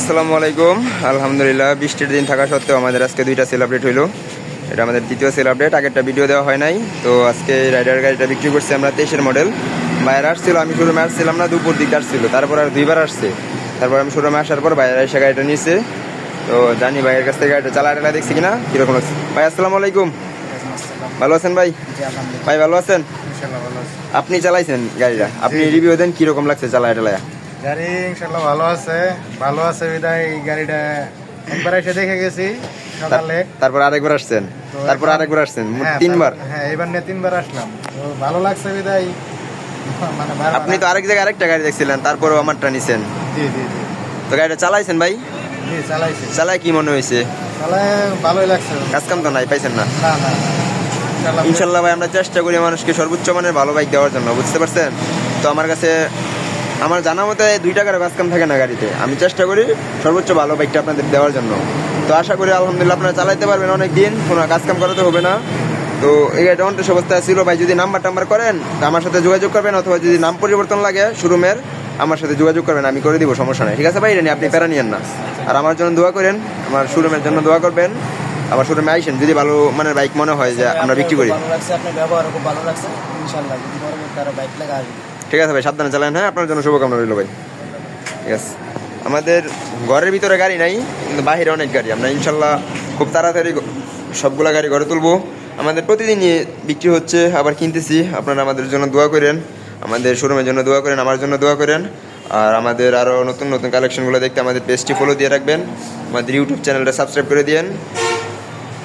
আসসালামু আলাইকুম। আলহামদুলিল্লাহ বৃষ্টির দিন থাকা সত্ত্বেও আমাদের আজকে দুইটা সেল আপডেট হইল। এটা আমাদের দ্বিতীয় সেল আপডেট আগেরটা ভিডিও দেওয়া হয় নাই। তো আজকে রাইডার গাড়িটা বিক্রি করছি আমরা তেইশের মডেল বাইরে আসছিল আমি শোরুমে আসছিলাম না দুপুর দিকে আসছিল। তারপর আর দুইবার আসছে। তারপর আমি শোরুমে আসার পর বাইরে এসে গাড়িটা নিয়েছে তো জানি ভাইয়ের কাছ থেকে গাড়িটা চালা টালা দেখছি কিনা কীরকম লাগছে ভাই আসসালামু আলাইকুম। ভালো আছেন ভাই? ভাই ভালো আছেন? আপনি চালাইছেন গাড়িটা? আপনি রিভিউ দেন কীরকম লাগছে চালায় টালায় গাড়ি ইনশাল্লাহ ভালো আছে। ভালো আছে বিদায় এই গাড়িটা। একবার এসে দেখে গেছি সকালে। তারপর আরেকবার আসছেন? তারপর আরেকবার আসছেন? হ্যাঁ, তিনবার? হ্যাঁ এবার নিয়ে তিনবার আসলাম। তো ভালো লাগছে বিদায়। মানে আপনি তো আরেক জায়গায় আরেকটা গাড়ি দেখছিলেন তারপরও আমারটা নিছেন। জি জি জি। তো গাড়িটা চালাইছেন ভাই? জি চালাইছি। চালায় কি মনে হয়েছে? চালায় ভালোই লাগছে। কাজ কাম তো নাই পাইছেন না? না না ইনশাল্লাহ ভাই আমরা চেষ্টা করি মানুষকে সর্বোচ্চ মানের ভালো বাইক দেওয়ার জন্য বুঝতে পারছেন? তো আমার কাছে আমার জানা মতে দুই টাকার কাম থাকে না গাড়িতে। আমি চেষ্টা করি সর্বোচ্চ ভালো বাইকটা আপনাদের দেওয়ার জন্য। তো আশা করি আলহামদুলিল্লাহ আপনারা চালাইতে পারবেন অনেক দিন কোনো কাম করাতে হবে না। তো এই গাড়িটা অন্টেস অবস্থায় ছিল, ভাই যদি নাম্বার টাম্বার করেন আমার সাথে যোগাযোগ করবেন, অথবা যদি নাম পরিবর্তন লাগে শোরুমের, আমার সাথে যোগাযোগ করবেন, আমি করে দিব, সমস্যা নেই। ঠিক আছে ভাই আপনি প্যারা নিয়েন না। আর আমার জন্য দোয়া করেন, আমার শোরুমের জন্য দোয়া করবেন। আমার শোরুমে আইসেন যদি ভালো মানের বাইক মনে হয় যে আমরা বিক্রি করি। ভালো লাগছে আপনার ব্যবহার খুব ভালো লাগছে ইনশাল্লাহ যদি পরবর্তী আরও বাইক লাগা আসবে। ঠিক আছে ভাই সাবধানে চালান হ্যাঁ আপনার জন্য শুভকামনা রইল ভাই। ঠিক আছে। আমাদের ঘরের ভিতরে গাড়ি নাই কিন্তু বাইরে অনেক গাড়ি। আমরা ইনশাল্লাহ খুব তাড়াতাড়ি সবগুলা গাড়ি ঘরে তুলবো। আমাদের প্রতিদিনই বিক্রি হচ্ছে আবার কিনতেছি। আপনারা আমাদের জন্য দোয়া করেন। আমাদের শোরুমের জন্য দোয়া করেন আমার জন্য দোয়া করেন। আর আমাদের আরও নতুন নতুন কালেকশনগুলো দেখতে আমাদের পেজটি ফলো দিয়ে রাখবেন। আমাদের ইউটিউব চ্যানেলটা সাবস্ক্রাইব করে দিয়েন।